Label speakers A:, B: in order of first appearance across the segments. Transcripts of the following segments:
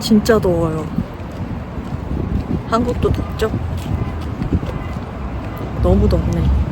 A: 진짜 더워요. 한국도 덥죠? 너무 덥네.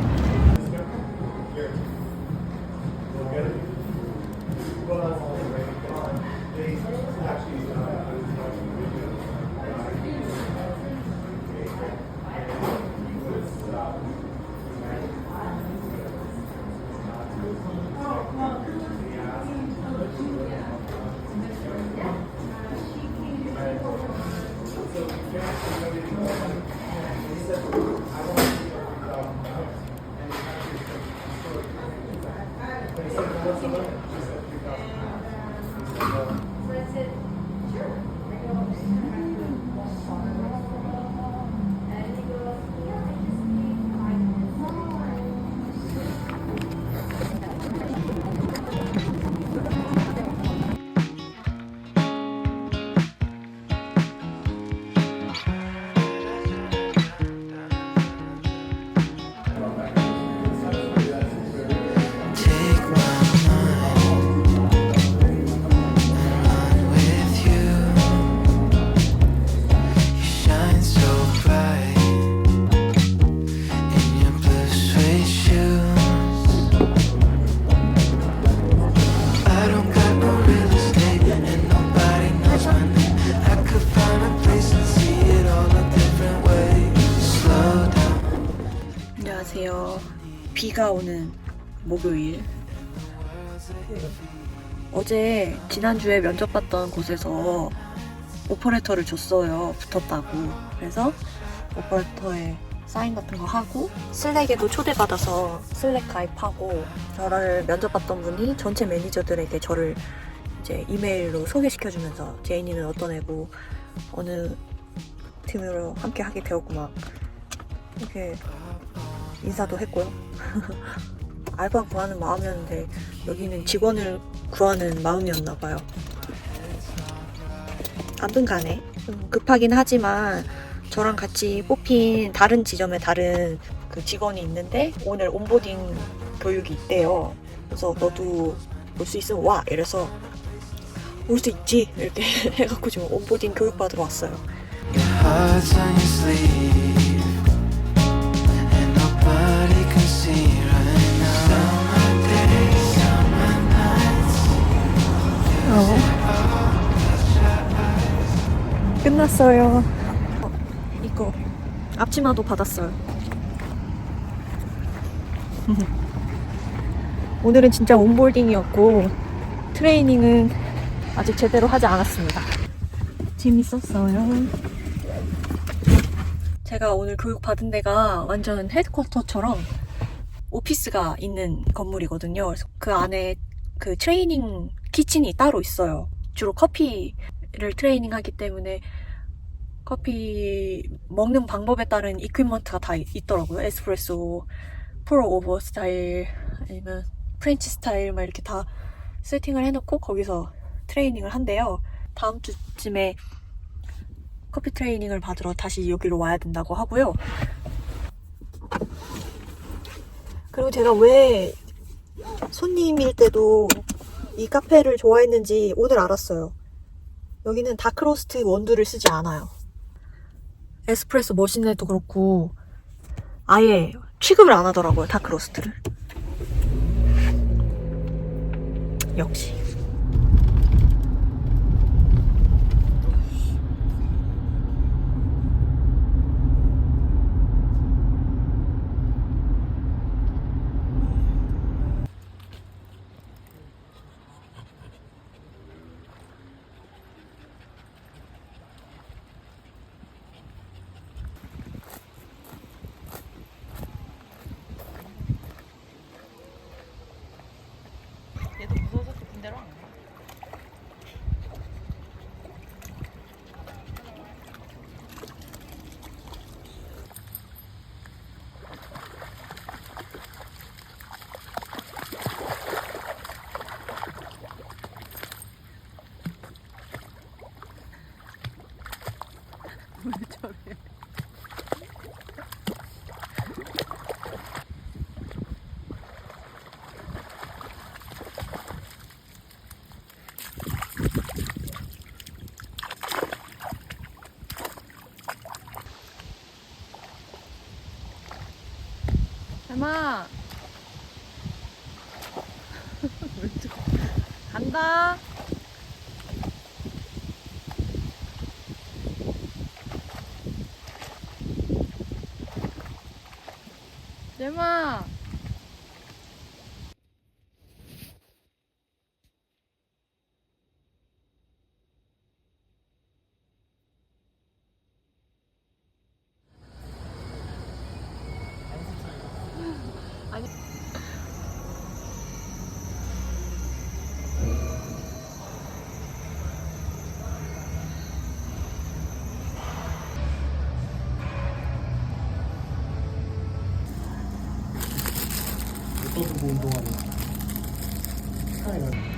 A: 안녕하세요. 비가 오는 목요일. 어제 지난주에 면접 봤던 곳에서 오퍼레이터를 줬어요. 붙었다고. 그래서 오퍼레이터에 사인 같은 거 하고 슬랙에도 초대받아서 슬랙 가입하고 저를 면접 봤던 분이 전체 매니저들에게 저를 이제 이메일로 소개시켜주면서 제인이는 어떤 애고 어느 팀으로 함께 하게 되었고 막 이렇게 인사도 했고요. 알바 구하는 마음이었는데 여기는 직원을 구하는 마음이었나 봐요. 아무튼 간에 좀 급하긴 하지만 저랑 같이 뽑힌 다른 지점에 다른 그 직원이 있는데 오늘 온보딩 교육이 있대요. 그래서 너도 올 수 있으면 와 이래서 올 수 있지 이렇게 해갖고 지금 온보딩 교육 받으러 왔어요.
B: Nights.
A: 끝났어요. 어, 이거 앞치마도 받았어요. 오늘은 진짜 온볼딩이었고 트레이닝은 아직 제대로 하지 않았습니다. 재밌었어요. 제가 오늘 교육 받은 데가 완전 헤드쿼터처럼 오피스가 있는 건물이거든요. 그래서 그 안에 그 트레이닝 키친이 따로 있어요. 주로 커피를 트레이닝 하기 때문에 커피 먹는 방법에 따른 이퀴먼트가 다 있- 있더라고요. 에스프레소, 프로 오버 스타일, 아니면 프렌치 스타일 막 이렇게 다 세팅을 해놓고 거기서 트레이닝을 한대요. 다음 주쯤에 커피 트레이닝을 받으러 다시 여기로 와야 된다고 하고요. 그리고 제가 왜 손님일 때도 이 카페를 좋아했는지 오늘 알았어요. 여기는 다크로스트 원두를 쓰지 않아요. 에스프레소 머신에도 그렇고 아예 취급을 안 하더라고요 다크로스트를. 역시.
C: 저래.
A: 닮아. 왼쪽. 간다.
D: 哎妈 Todo mundo olha. Caramba.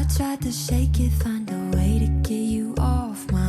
D: I tried to shake it, find a way to get you off my